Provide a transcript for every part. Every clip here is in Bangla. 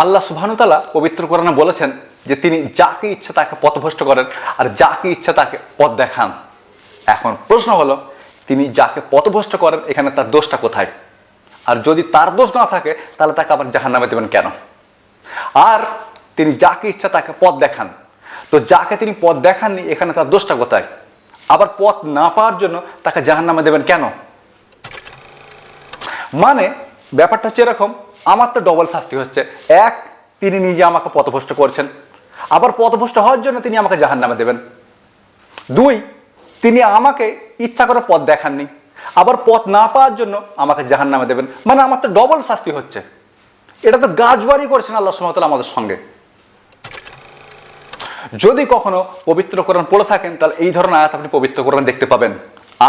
আল্লাহ সুবহানুতালা পবিত্র কোরআনে বলেছেন যে তিনি যাকে ইচ্ছা তাকে পথভ্রষ্ট করেন আর যাকে ইচ্ছা তাকে পথ দেখান। এখন প্রশ্ন হলো, তিনি যাকে পথভ্রষ্ট করেন, এখানে তার দোষটা কোথায়? আর যদি তার দোষ না থাকে, তাহলে তাকে আবার জাহান নামে দেবেন কেন? আর তিনি যাকে ইচ্ছা তাকে পথ দেখান। তো যাকে তিনি পথ দেখাননি, এখানে তার দোষটা কোথায়? আবার পথ না পাওয়ার জন্য তাকে জাহান নামে দেবেন কেন? মানে ব্যাপারটা হচ্ছে এরকম আমার তো ডবল শাস্তি হচ্ছে। এক, তিনি নিজে আমাকে পথভ্রষ্ট করছেন। আবার পথভ্রষ্ট হওয়ার জন্য তিনি আমাকে জাহান নামে দেবেন। দুই, তিনি আমাকে ইচ্ছা করে পথ দেখাননি। আবার পথ না পাওয়ার জন্য আমাকে জাহান নামে দেবেন। মানে আমার তো ডবল শাস্তি হচ্ছে। এটা তো গাছবাড়ি করেছেন আল্লাহ সুমতলা আমাদের সঙ্গে। যদি কখনো পবিত্র কোরআন পড়ে থাকেন, তাহলে এই ধরনের আয়াত আপনি পবিত্র কোরআন দেখতে পাবেন।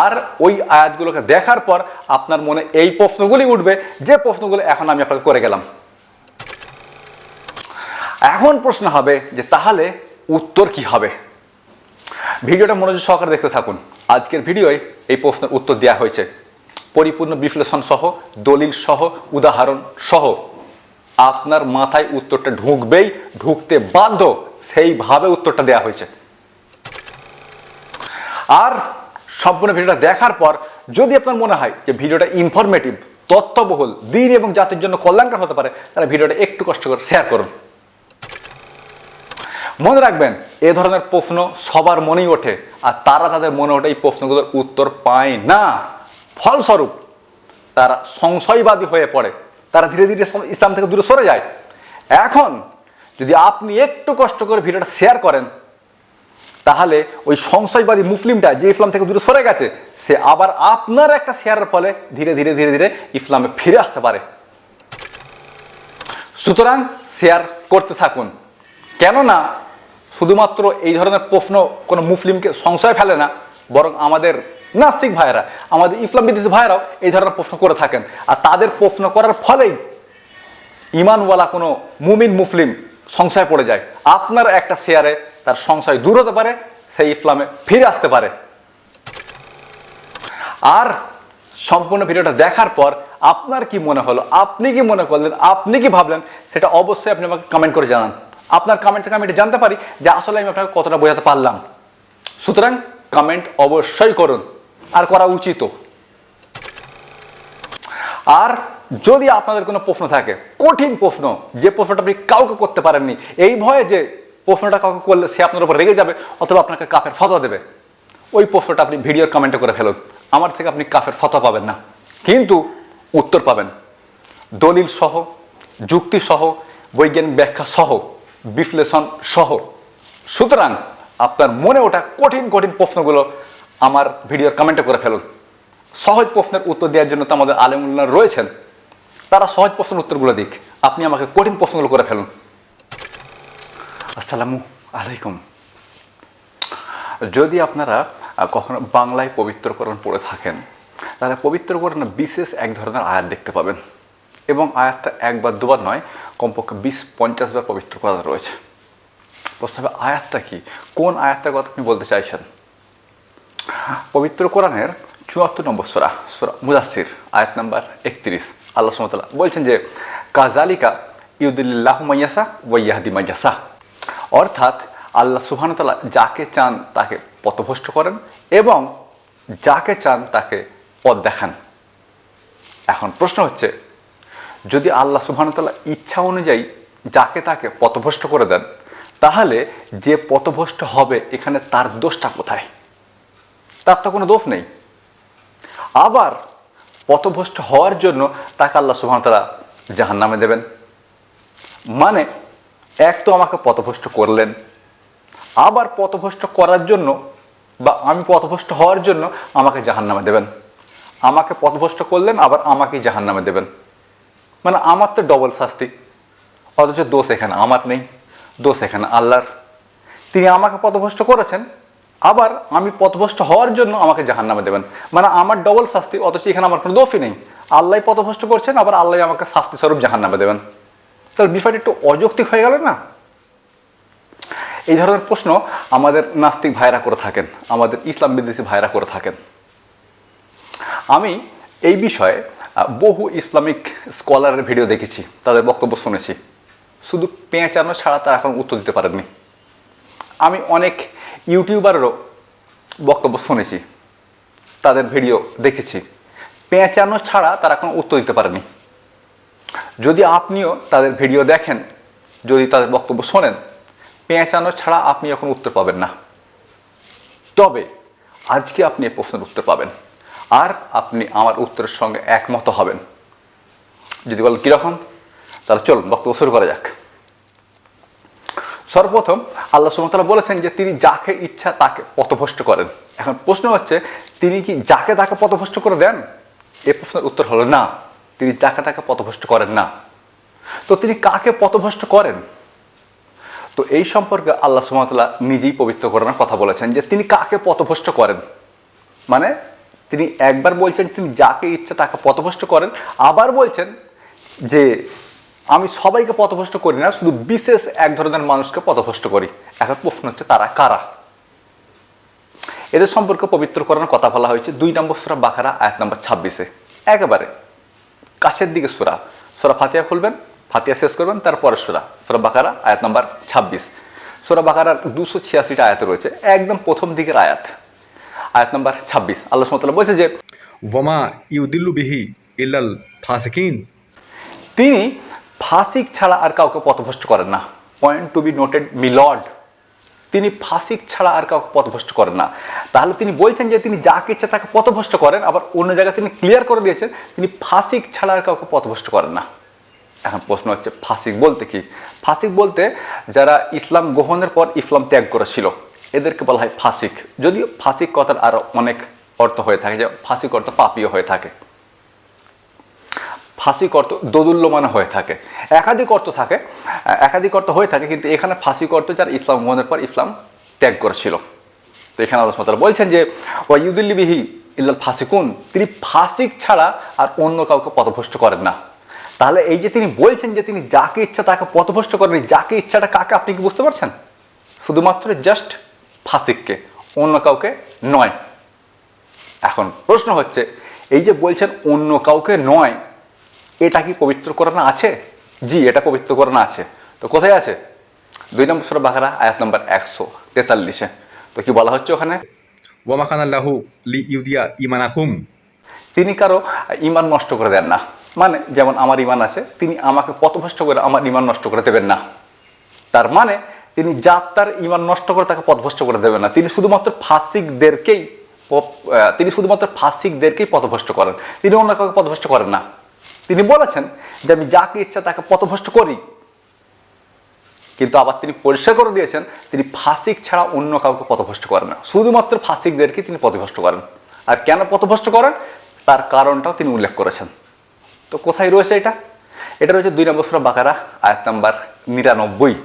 আর ওই আয়াতগুলোকে দেখার পর আপনার মনে এই প্রশ্নগুলি উঠবে, যে প্রশ্নগুলো এখন আমি আপনাকে করে গেলাম। এখন প্রশ্ন হবে যে তাহলে উত্তর কি হবে? ভিডিওটা মনোযোগ সহকারে দেখতে থাকুন। আজকের ভিডিওয় এই প্রশ্নের উত্তর দেওয়া হয়েছে। পরিপূর্ণ বিশ্লেষণ সহ, দলিল সহ, উদাহরণ সহ। আপনার মাথায় উত্তরটা ঢুকবেই, ঢুকতে বাধ্য, সেইভাবে উত্তরটা দেওয়া হয়েছে। আর সম্পূর্ণ ভিডিওটা দেখার পর যদি আপনার মনে হয় যে ভিডিওটা ইনফরমেটিভ তথ্যবহুল, দিন এবং জাতির জন্য কল্যাণকর হতে পারে, তাহলে ভিডিওটা একটু কষ্ট করে শেয়ার করুন। মনে রাখবেন, এ ধরনের প্রশ্ন সবার মনেই ওঠে, আর তারা তাদের মনে ওঠে এই প্রশ্নগুলোর উত্তর পায় না। ফলস্বরূপ, তারা সংশয়বাদী হয়ে পড়ে, তারা ধীরে ধীরে ইসলাম থেকে দূরে সরে যায়। এখন, যদি আপনি একটু কষ্ট করে ভিডিওটা শেয়ার করেন তাহলে ওই সংশয়বাদী মুসলিমটা যে ইসলাম থেকে দূরে সরে গেছে, সে আবার আপনার একটা শেয়ারের ফলে ধীরে ধীরে ধীরে ধীরে ইসলামে ফিরে আসতে পারে। সুতরাং শেয়ার করতে থাকুন। কেননা শুধুমাত্র এই ধরনের প্রশ্ন কোনো মুসলিমকে সংশয় ফেলে না, বরং আমাদের নাস্তিক ভাইয়েরা, আমাদের ইসলাম বিদেশি ভাইয়েরাও এই ধরনের প্রশ্ন করে থাকেন। আর তাদের প্রশ্ন করার ফলেই ইমানওয়ালা কোনো মুমিন মুসলিম সংশয় পড়ে যায়। আপনার একটা শেয়ারে তার সংশয় দূর হতে পারে, সেই ইসলামে ফিরে আসতে পারে। আর সম্পূর্ণ ভিডিওটা দেখার পর আপনার কি মনে হলো, আপনি কি মনে করলেন, আপনি কি ভাবলেন, সেটা অবশ্যই আপনি আমাকে কমেন্ট করে জানান। আপনার কমেন্ট থেকে আমি এটা জানতে পারি যে আসলে আমি আপনাকে কতটা বোঝাতে পারলাম। সুতরাং কমেন্ট অবশ্যই করুন, আর করা উচিত। আর যদি আপনাদের কোনো প্রশ্ন থাকে, কঠিন প্রশ্ন, যে প্রশ্নটা আপনি কাউকে করতে পারেননি, এই ভয়ে যে প্রশ্নটা কাউকে করলে সে আপনার উপর রেগে যাবে অথবা আপনাকে কাফের ফতোয়া দেবে। ওই প্রশ্নটা আপনি ভিডিওর কমেন্টে করে ফেলুন। আমার থেকে আপনি কাফের ফতোয়া পাবেন না। কিন্তু উত্তর পাবেন। দলিল সহ, যুক্তি সহ, বৈজ্ঞানিক ব্যাখ্যা সহ, বিশ্লেষণ সহ। সুতরাং আপনার মনে ওঠা কঠিন কঠিন প্রশ্নগুলো আমার ভিডিওর কমেন্টে করে ফেলুন। সহজ প্রশ্নের উত্তর দেওয়ার জন্য তো আমাদের আলেমুল্লাহ রয়েছেন। তারা সহজ প্রশ্নের উত্তরগুলো দিক। আপনি আমাকে কঠিন প্রশ্নগুলো করে ফেলুন। আসসালামু আলাইকুম। যদি আপনারা কখনো বাংলায় পবিত্রকরণ পড়ে থাকেন, তাহলে পবিত্রকরণে বিশেষ এক ধরনের আয়াত দেখতে পাবেন। এবং আয়াতটা একবার দুবার নয়, কমপক্ষে বিশ, পঞ্চাশ বার পবিত্র করা রয়েছে। প্রশ্ন হবে, আয়াতটা কি? কোন আয়াতটার কথা আপনি বলতে চাইছেন? পবিত্র কোরআনের চুয়াত্তর নম্বর সোরা সোরা মুদাসির আয়াত নাম্বার একত্রিশ। আল্লাহ সুমতলা বলছেন যে কাজালিকা ইউদুল্লাহ মাইয়াসা ওয়াইয়াহাদি মাইয়াসা। অর্থাৎ আল্লাহ সুবহানতাল্লাহ যাকে চান তাকে পথভ্রষ্ট করেন এবং যাকে চান তাকে পথ দেখান। এখন প্রশ্ন হচ্ছে, যদি আল্লাহ সুবহানতাল্লাহ ইচ্ছা অনুযায়ী যাকে তাকে পথভ্রষ্ট করে দেন, তাহলে যে পথভ্রষ্ট হবে এখানে তার দোষটা কোথায়? তার তো কোনো দোষ নেই। আবার পথভ্রষ্ট হওয়ার জন্য তাকে আল্লাহ সুবহানতালা জাহান নামে দেবেন। মানে এক তো আমাকে পথভ্রষ্ট করলেন। আবার পথভ্রষ্ট করার জন্য বা আমি পথভ্রষ্ট হওয়ার জন্য আমাকে জাহান নামে দেবেন। আমাকে পথভ্রষ্ট করলেন, আবার আমাকেই জাহান নামে দেবেন। মানে আমার তো ডবল শাস্তি। অথচ দোষ এখানে আমার নেই, দোষ এখানে আল্লাহর। তিনি আমাকে পথভ্রষ্ট করেছেন, আবার আমি পথভ্রষ্ট হওয়ার জন্য আমাকে জাহান নামে দেবেন। মানে আমার ডবল শাস্তি, অথচ এখানে আমার কোনো দোষই নেই। আল্লাহ পথভ্রষ্ট করছেন, আবার আল্লাহ আমাকে শাস্তি স্বরূপ জাহান নামে দেবেন। তাহলে বিষয়টা একটু অযৌক্তিক হয়ে গেল না? এই ধরনের প্রশ্ন আমাদের নাস্তিক ভাইরা করে থাকেন, আমাদের ইসলাম বিদ্বেষী ভাইরা করে থাকেন। আমি এই বিষয়ে বহু ইসলামিক স্কলারের ভিডিও দেখেছি, তাদের বক্তব্য শুনেছি। শুধু পেঁচানো ছাড়া তারা এখন উত্তর দিতে পারেননি। আমি অনেক ইউটিউবারেরও বক্তব্য শুনেছি, তাদের ভিডিও দেখেছি। পেঁচানো ছাড়া তারা এখন উত্তর দিতে পারেনি যদি আপনিও তাদের ভিডিও দেখেন, যদি তাদের বক্তব্য শোনেন, পেঁচানো ছাড়া আপনি এখন উত্তর পাবেন না। তবে আজকে আপনি এই প্রশ্নের উত্তর পাবেন, আর আপনি আমার উত্তরের সঙ্গে একমত হবেন। যদি বলেন কীরকম তাহলে চলুন, বক্তব্য শুরু করা যাক। সর্বপ্রথম আল্লাহ সুমতলা বলেছেন যে, তিনি যাকে ইচ্ছা তাকে পথভ্রষ্ট করেন। এখন প্রশ্ন হচ্ছে, তিনি কি যাকে তাকে পথভ্রষ্ট করে দেন? এ প্রশ্নের উত্তর হলো না। তিনি যাকে তাকে পথভ্রষ্ট করেন না। তো তিনি কাকে পথভ্রষ্ট করেন? তো এই সম্পর্কে আল্লাহ সুমতলা নিজেই পবিত্র করানোর কথা বলেছেন যে তিনি কাকে পথভ্রষ্ট করেন? মানে তিনি একবার বলছেন তিনি যাকে ইচ্ছা তাকে পথভ্রষ্ট করেন, আবার বলছেন যে আমি সবাইকে পথভ্রষ্ট করি না, শুধু বিশেষ এক ধরনের মানুষকে পথভ্রষ্ট করি। এখন প্রশ্ন হচ্ছে, তারা কারা? এদের সম্পর্কে পবিত্র করানোর কথা বলা হয়েছে। দুই নম্বর সুরা বাখারা আয়াত নম্বর ছাব্বিশে। একেবারে। কাছের দিকে সুরা। সুরা ফাতিয়া খুলবেন ফাতিয়া শেষ করবেন তারপরে সুরা। সুরা বাকারা আয়াত নম্বর ছাব্বিশ। সুরা বাকারার দুশো ছিয়াশিটা আয়াত রয়েছে একদম প্রথম দিকের আয়াত। আয়াত নম্বর ছাব্বিশ। আল্লাহ সুমতাল্লাহ বলছে যে ওয়ামা ইউদিল্লু বিহি ইল্লাল ফাসিকিন। তিনি ফাসিক ছাড়া আর কাউকে পথভ্রষ্ট করেন না। পয়েন্ট টু বি নোটেড মিলড তিনি ফাসিক ছাড়া আর কাউকে পথভ্রষ্ট করেন না। তাহলে তিনি বলছেন যে তিনি যাকে ইচ্ছা তাকে পথভ্রষ্ট করেন, আবার অন্য জায়গায় তিনি ক্লিয়ার করে দিয়েছেন, তিনি ফাসিক ছাড়া আর কাউকে পথভ্রষ্ট করেন না। এখন প্রশ্ন হচ্ছে, ফাসিক বলতে কি? ফাসিক বলতে যারা ইসলাম গ্রহণের পর ইসলাম ত্যাগ করেছিল, এদেরকে বলা হয় ফাসিক। যদিও ফাসিক কথার আরও অনেক অর্থ হয়ে থাকে, যে ফাঁসিক অর্থ পাপীয় হয়ে থাকে। ফাঁসিক অর্থ দোদুল্যমান হয়ে থাকে। একাধিক অর্থ থাকে একাধিক অর্থ হয়ে থাকে, কিন্তু এখানে ফাঁসিক অর্থ যারা ইসলাম গ্রহণের পর ইসলাম ত্যাগ করেছিল। তো এখানে আল্লাহ বলছেন যে ওয়াইউদুল্লি বিহি ইল্লাল ফাসিকুন তিনি ফাসিক ছাড়া আর অন্য কাউকে পথভ্রষ্ট করেন না। তাহলে এই যে তিনি বলছেন যে তিনি যাকে ইচ্ছা তাকে পথভ্রষ্ট করেন যাকে ইচ্ছাটা কাকে আপনি কি বুঝতে পারছেন? শুধুমাত্র জাস্ট ফাসিককে, অন্য কাউকে নয়। এখন প্রশ্ন হচ্ছে, এই যে বলছেন অন্য কাউকে নয় এটা কি পবিত্র করানো আছে? জি এটা পবিত্র করানো আছে। তো কোথায় আছে? দুই নম্বর সুরা বাকারা আয়াত নম্বর একশো তেতাল্লিশে। তো কি বলা হচ্ছে ওখানে? ওয়ামা খানাল্লাহু লি ইউদিয়া ইমানাকুম তিনি কারও ইমান নষ্ট করে দেন না। মানে যেমন আমার ইমান আছে তিনি আমাকে পথভ্রষ্ট করে আমার ইমান নষ্ট করে দেবেন না। তার মানে তিনি যার তার ইমান নষ্ট করে তাকে পথভ্রষ্ট করে দেবেন না। তিনি শুধুমাত্র ফাসিকদেরকেই তিনি শুধুমাত্র ফাসিকদেরকেই পথভ্রষ্ট করেন। তিনি অন্য কাউকে পথভ্রষ্ট করেন না। তিনি বলেছেন যে আমি যাকে ইচ্ছা তাকে পথভ্রষ্ট করি। কিন্তু আবার তিনি পরিষ্কার করে দিয়েছেন, তিনি ফাসিক ছাড়া অন্য কাউকে পথভ্রষ্ট করেন না। শুধুমাত্র ফাসিকদেরকে তিনি পথভ্রষ্ট করেন। আর কেন পথভ্রষ্ট করেন? তার কারণটাও তিনি উল্লেখ করেছেন। তো কোথায় রয়েছে এটা? এটা রয়েছে দুই নম্বর সুরা বাকারা, আয়াত নাম্বার নিরানব্বই।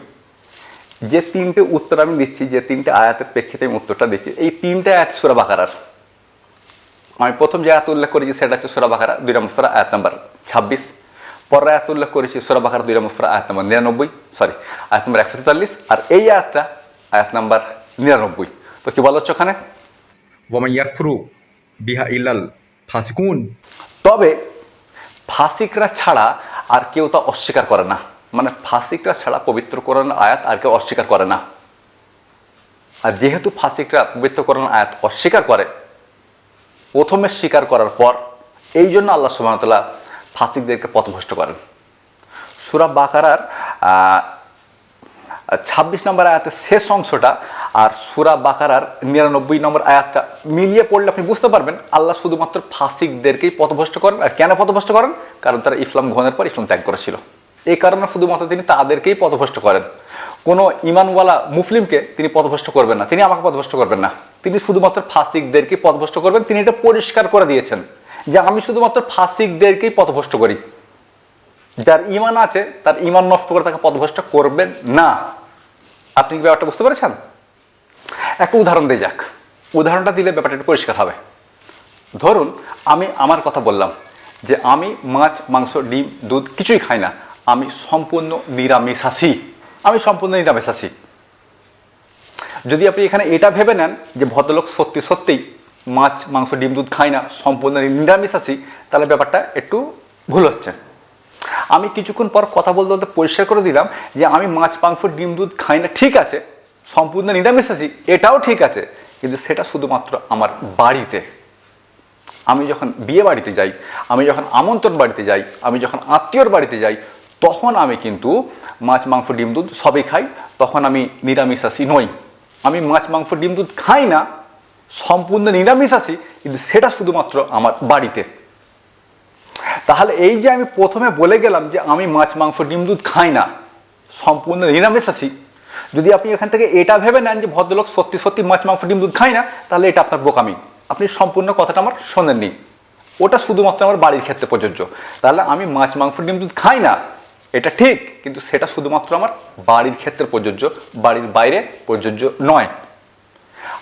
যে তিনটে উত্তর আমি দিচ্ছি, যে তিনটে আয়াতের প্রেক্ষিতে আমি উত্তরটা দিচ্ছি, এই তিনটে আয়াত সুরা বাকারার। আমি প্রথম যে আয়াত উল্লেখ করেছি, সেটা হচ্ছে সুরা বাকারা, দুই নম্বর সুরা, আয়াত নাম্বার ছাব্বিশ। পরের আয়াত উল্লেখ করেছি সুরা বাকারা দুই নম্বর আয়াত নাম্বার নিরানব্বই সরি আয়াত নম্বর একশো তেতাল্লিশ আর এই আয়াতটা আয়াত নাম্বার নিরানব্বই। তো কি বলা হচ্ছে ওখানে? ওয়ামা ইয়াকফুরু বিহা ইল্লাল ফাসিকুন। তবে ফাসিকরা ছাড়া আর কেউ তা অস্বীকার করে না। মানে ফাসিকরা ছাড়া পবিত্র কোরআন আয়াত আর কেউ অস্বীকার করে না। আর যেহেতু ফাসিকরা পবিত্র কোরআন আয়াত অস্বীকার করে প্রথমে স্বীকার করার পর এই জন্য আল্লাহ সুবাহতাল্লাহ ফাসিকদেরকে পথভ্রষ্ট করেন। সুরা বাকারার ছাব্বিশ নম্বর আয়াতের শেষ অংশটা আর সুরা বাকারার নিরানব্বই নম্বর আয়াতটা মিলিয়ে পড়লে আপনি বুঝতে পারবেন আল্লাহ শুধুমাত্র ফাসিকদেরকেই পথভ্রষ্ট করেন। আর কেন পথভ্রষ্ট করেন? কারণ তারা ইসলাম গ্রহণের পর ইসলাম ত্যাগ করেছিল। এই কারণে শুধুমাত্র তিনি তাদেরকেই পথভ্রষ্ট করেন। কোনো ইমানওয়ালা মুসলিমকে তিনি পথভ্রষ্ট করবেন না। তিনি আমাকে পথভ্রষ্ট করবেন না। তিনি শুধুমাত্র ফাসিকদেরকে পথভ্রষ্ট করবেন। তিনি এটা পরিষ্কার করে দিয়েছেন। যে আমি শুধুমাত্র ফাসিকদেরকেই পথভ্রষ্ট করি। যার ইমান আছে, তার ইমান নষ্ট করে তাকে পথভ্রষ্ট করবেন না। আপনি কি ব্যাপারটা বুঝতে পেরেছেন? একটা উদাহরণ দিয়ে যাক। উদাহরণটা দিলে ব্যাপারটা একটু পরিষ্কার হবে। ধরুন, আমি আমার কথা বললাম যে আমি মাছ, মাংস, ডিম, দুধ কিছুই খাই না। আমি সম্পূর্ণ নিরামিষাসী আমি সম্পূর্ণ নিরামিষাসী যদি আপনি এখানে এটা ভেবে নেন যে ভদ্রলোক সত্যি সত্যিই মাছ, মাংস, ডিম, দুধ খায় না, সম্পূর্ণ নিরামিষাসী তাহলে ব্যাপারটা একটু ভুল হচ্ছে। আমি কিছুক্ষণ পর কথা বলতে বলতে পরিষ্কার করে দিলাম যে আমি মাছ, মাংস, ডিম, দুধ খাই না, ঠিক আছে, সম্পূর্ণ নিরামিষ আছি, এটাও ঠিক আছে, কিন্তু সেটা শুধুমাত্র আমার বাড়িতে। আমি যখন বিয়ে বাড়িতে যাই, আমি যখন আমন্ত্রণ বাড়িতে যাই, আমি যখন আত্মীয়র বাড়িতে যাই, তখন আমি কিন্তু মাছ, মাংস, ডিম, দুধ সবই খাই, তখন আমি নিরামিষাসী নই। আমি মাছ, মাংস, ডিম, দুধ খাই না সম্পূর্ণ নিরামিষাসী কিন্তু সেটা শুধুমাত্র আমার বাড়িতে। তাহলে এই যে আমি প্রথমে বলে গেলাম যে আমি মাছ, মাংস, ডিম, দুধ খাই না, সম্পূর্ণ নিরামিষাসী যদি আপনি এখান থেকে এটা ভেবে নেন যে ভদ্রলোক সত্যি সত্যি মাছ, মাংস, ডিম, দুধ খায় না, তাহলে এটা আপনার বোকামি। আপনি সম্পূর্ণ কথাটা আমার শোনেননি। ওটা শুধুমাত্র আমার বাড়ির ক্ষেত্রে প্রযোজ্য। তাহলে আমি মাছ, মাংস, ডিম, দুধ খাই না, এটা ঠিক, কিন্তু সেটা শুধুমাত্র আমার বাড়ির ক্ষেত্রে প্রযোজ্য, বাড়ির বাইরে প্রযোজ্য নয়।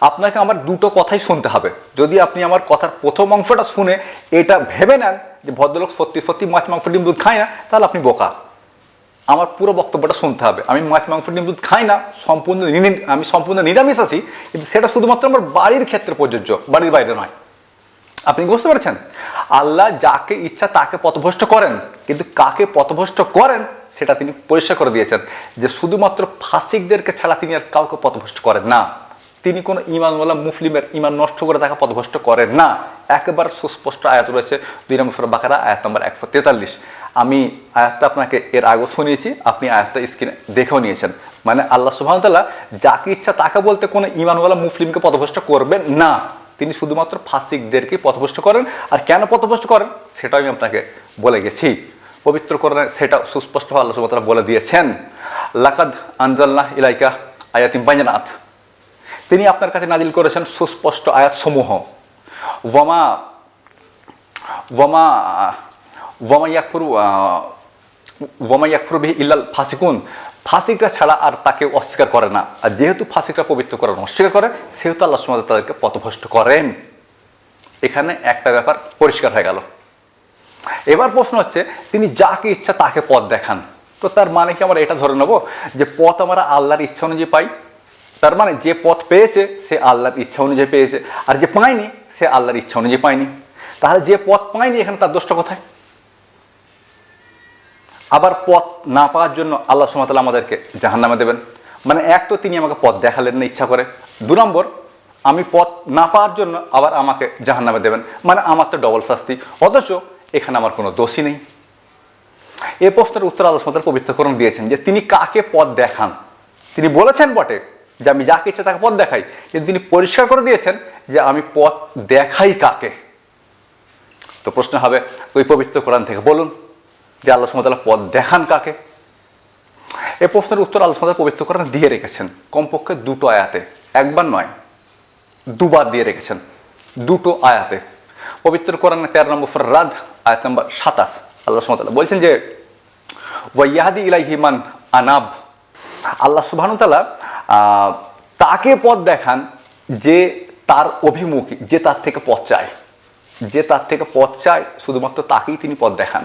আপনাকে আমার দুটো কথাই শুনতে হবে। যদি আপনি আমার কথার প্রথম অংশটা শুনে এটা ভেবে নেন যে ভদ্রলোক সত্যি সত্যি মাছ, মাংস, ডিম, দুধ খায় না, তাহলে আপনি বোকা। আমার পুরো বক্তব্যটা শুনতে হবে। আমি মাছ, মাংস, ডিম, দুধ খাই না, সম্পূর্ণ আমি সম্পূর্ণ নিরামিষ আছি, কিন্তু সেটা শুধুমাত্র আমার বাড়ির ক্ষেত্রে প্রযোজ্য, বাড়ির বাইরে নয়। আপনি বুঝতে পারছেন? আল্লাহ যাকে ইচ্ছা তাকে পথভ্রষ্ট করেন, কিন্তু কাকে পথভ্রষ্ট করেন সেটা তিনি পরিষ্কার করে দিয়েছেন যে শুধুমাত্র ফাসিকদেরকে ছাড়া তিনি আর কাউকে পথভ্রষ্ট করেন না। তিনি কোনো ইমানওয়ালা মুসলিমের ইমান নষ্ট করে তাকে পথভ্রষ্ট করেন না। একেবারে সুস্পষ্ট আয়াত রয়েছে, দুই নম্বর সুরা বাকারা, আয়াত নম্বর একশো তেতাল্লিশ। আমি আয়াতটা আপনাকে এর আগে শুনিয়েছি, আপনি আয়াতটা স্ক্রিনে দেখেও নিয়েছেন। মানে আল্লাহ সুবাহতাল্লাহ যাকে ইচ্ছা তাকে বলতে কোনো ইমানওয়ালা মুসলিমকে পথভ্রষ্ট করবেন না। তিনি শুধুমাত্র ফাসিকদেরকে পথভ্রষ্ট করেন। আর কেন পথভ্রষ্ট করেন? সেটাও আমি আপনাকে বলে গেছি। পবিত্র করেন সেটা সুস্পষ্টভাবে আল্লাহ সুবাহতাল্লাহ বলে দিয়েছেন। লাকাদ আনজাল্লাহ ইলাইকা আয়াতিম বাইনাত। তিনি আপনার কাছে নাজিল করেছেন সুস্পষ্ট আয়াত সমূহ ওয়ামা ওয়ামা ওয়ামা ইয়াকফুর ওয়ামা ইয়াকফুর বিহি ইল্লাল ফাসিকুন। ফাসিকরা ছাড়া আর তাকে অস্বীকার করে না। আর যেহেতু ফাসিকরা পবিত্র করেন অস্বীকার করে, সেহেতু আল্লাহ সুমাদ তাদেরকে পথভ্রষ্ট করেন। এখানে একটা ব্যাপার পরিষ্কার হয়ে গেল। এবার প্রশ্ন হচ্ছে, তিনি যাকে ইচ্ছা তাকে পথ দেখান। তো তার মানে কি আমরা এটা ধরে নেব যে পথ আমরা আল্লাহর ইচ্ছা অনুযায়ী পাই? তার মানে যে পথ পেয়েছে, সে আল্লাহর ইচ্ছা অনুযায়ী পেয়েছে। আর যে পায়নি, সে আল্লাহর ইচ্ছা অনুযায়ী পায়নি। তাহলে যে পথ পায়নি, এখানে তার দোষটা কোথায়? আবার পথ না পাওয়ার জন্য আল্লাহ সুমাতাল আমাদেরকে জাহান্নামে দেবেন। মানে এক তো তিনি আমাকে পথ দেখালেন না, ইচ্ছা করে। দু নম্বর, আমি পথ না পাওয়ার জন্য আবার আমাকে জাহান্নামে দেবেন। মানে আমার তো ডবল শাস্তি। অথচ এখানে আমার কোনো দোষই নেই। এ প্রশ্নের উত্তর আল্লাহ সুমাতাল পবিত্রকরণ দিয়েছেন যে তিনি কাকে পথ দেখান? তিনি বলেছেন বটে যে আমি যাকে ইচ্ছা তাকে পথ দেখাই, কিন্তু তিনি পরিষ্কার করে দিয়েছেন যে আমি পথ দেখাই কাকে? তো প্রশ্ন হবে, ওই পবিত্র কোরআন থেকে বলুন যে আল্লাহ সুমতাল্লাহ পথ দেখান কাকে? এ প্রশ্নের উত্তর আল্লাহ সুমতাল পবিত্র কোরআন দিয়ে রেখেছেন। কমপক্ষে দুটো আয়াতে, একবার নয়, দুবার দিয়ে রেখেছেন। দুটো আয়াতে। পবিত্র কোরআনে তেরো নম্বর রাদ, আয়াত নম্বর সাতাশ, আল্লাহ সুমতাল্লাহ বলছেন যে ওয়াইয়াদি ইলাইহিমান আনাব। আল্লাহ সুবাহানুতালা তাকে পথ দেখান যে তার অভিমুখী, যে তার থেকে পথ চায়। যে তার থেকে পথ চায়, শুধুমাত্র তাকেই তিনি পথ দেখান।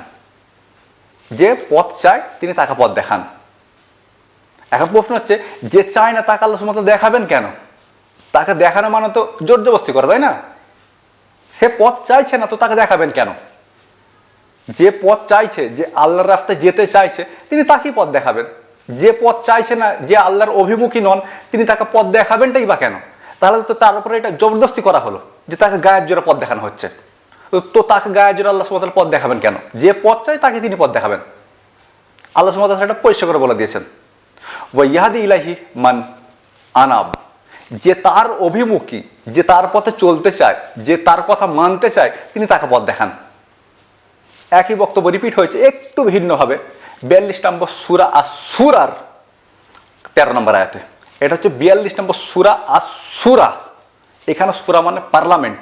যে পথ চায়, তিনি তাকে পথ দেখান। এখন প্রশ্ন হচ্ছে, যে চায় না তাকে আল্লাহ সুমত দেখাবেন কেন? তাকে দেখানো মানে তো জোর জবস্তি করে, তাই না? সে পথ চাইছে না, তো তাকে দেখাবেন কেন? যে পথ চাইছে, যে আল্লাহর রাস্তায় যেতে চাইছে, তিনি তাকেই পথ দেখাবেন। যে পথ চাইছে না, যে আল্লাহর অভিমুখী নন, তিনি তাকে পথ দেখাবেনটাই বা কেন? তাহলে তো তার উপরে এটা জবরদস্তি করা হলো যে তাকে গায়ের জোরে পথ দেখানো হচ্ছে। তো- তাকে গায়ের জোরে আল্লাহ সুমতাল পথ দেখাবেন কেন? যে পথ চাই তাকে তিনি পথ দেখাবেন। আল্লাহ সুমতাল সেটা পরিষ্কার করে বলে দিয়েছেন। ওয়াইয়াদি ইলাহি মান আনাব, যে তার অভিমুখী, যে তার পথে চলতে চায়, যে তার কথা মানতে চায়, তিনি তাকে পথ দেখান। একই বক্তব্য রিপিট হয়েছে, একটু ভিন্নভাবে। বিয়াল্লিশ নম্বর সুরা আর সুরার তেরো নম্বর আয়াতে। এটা হচ্ছে বিয়াল্লিশ নম্বর সুরা আর সুরা এখানে সুরা মানে পার্লামেন্ট,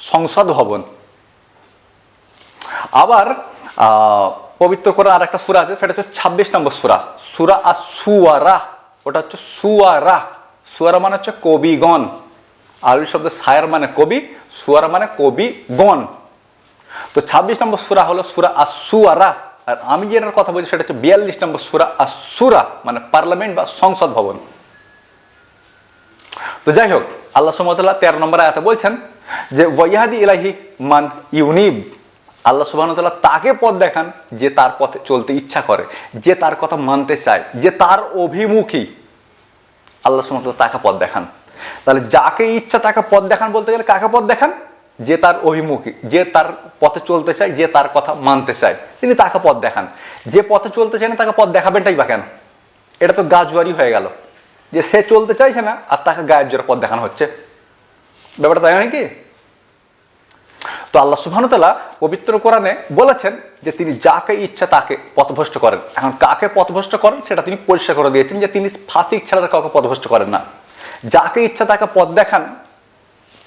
সংসদ ভবন। আবার পবিত্র করে আর একটা সুরা আছে, সেটা হচ্ছে ছাব্বিশ নম্বর সুরা। সুরা আর সুয়ারা ওটা হচ্ছে সুয়ারা সুয়ারা মানে হচ্ছে কবিগণ। আরবি শব্দ সায়ার মানে কবি সুয়ারা মানে কবিগণ। তো ছাব্বিশ নম্বর সুরা হলো সুরা আর আসুয়ারা আর আমি যেটার কথা বলছি সেটা হচ্ছে বিয়াল্লিশ নম্বর সুরা আর সুরা মানে পার্লামেন্ট বা সংসদ ভবন। তো যাই হোক, আল্লাহ সুমতাল্লাহ তেরো নম্বর আয়াতে বলছেন যে ওয়াইহাদি ইলাহি মান ইউনিব। আল্লাহ সুবাহতাল্লাহ তাকে পথ দেখান যে তার পথে চলতে ইচ্ছা করে, যে তার কথা মানতে চায়, যে তার অভিমুখী। আল্লাহ সুবাহতাল্লাহ তাকে পথ দেখান। তাহলে যাকে ইচ্ছা তাকে পথ দেখান বলতে গেলে কাকে পথ দেখান? যে তার অভিমুখী, যে তার পথে চলতে চায়, যে তার কথা মানতে চায়। তিনি তাকে পথ দেখান। যে পথে চলতে চায় না, তাকে পথ দেখাবেনটাই বা কেন? এটা তো গাজুয়ারি হয়ে গেল। যে সে চলতে চাইছে না, আর তাকে গায়ের জোরে পথ দেখানো হচ্ছে। ব্যাপারটা তাই নাকি তো আল্লাহ সুবহানতাল্লাহ পবিত্র কোরআনে বলেছেন যে তিনি যাকে ইচ্ছা তাকে পথভ্রষ্ট করেন। এখন কাকে পথভ্রষ্ট করেন, সেটা তিনি পরিষ্কার করে দিয়েছেন যে তিনি ফাসিক ছাড়া কাউকে পথভ্রষ্ট করেন না। যাকে ইচ্ছা তাকে পথ দেখান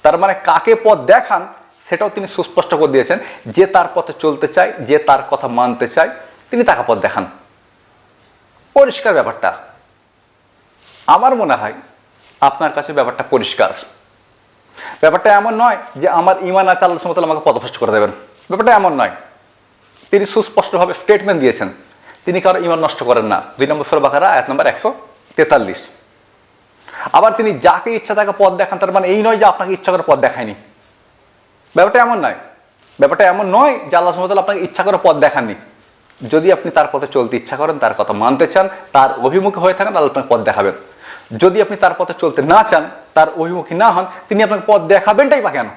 তার মানে কাকে পথ দেখান, সেটাও তিনি সুস্পষ্ট করে দিয়েছেন। যে তার পথে চলতে চায়, যে তার কথা মানতে চায়, তিনি তাকে পথ দেখান। পরিষ্কার ব্যাপারটা। আমার মনে হয় আপনার কাছে ব্যাপারটা পরিষ্কার। ব্যাপারটা এমন নয় যে আমার ইমান আছে, আল্লাহ সুমতাল আমাকে পদভ্রষ্ট করে দেবেন। ব্যাপারটা এমন নয়। তিনি সুস্পষ্টভাবে স্টেটমেন্ট দিয়েছেন। তিনি কারও ইমান নষ্ট করেন না। দুই নম্বর সুরা বাকারা, আয়াত নম্বর একশো তেতাল্লিশ। আবার তিনি যাকে ইচ্ছা তাকে পথ দেখান, তার মানে এই নয় যে আপনাকে ইচ্ছা করে পথ দেখায়নি। ব্যাপারটা এমন নয়। ব্যাপারটা এমন নয় যে আল্লাহ সুমতাল আপনাকে ইচ্ছা করে পথ দেখাননি। যদি আপনি তার পথে চলতে ইচ্ছা করেন, তার কথা মানতে চান, তার অভিমুখী হয়ে থাকেন, তাহলে আপনাকে পথ দেখাবেন। যদি আপনি তার পথে চলতে না চান, তার অভিমুখী না হন, তিনি আপনাকে পথ দেখাবেনটাই বা কেন?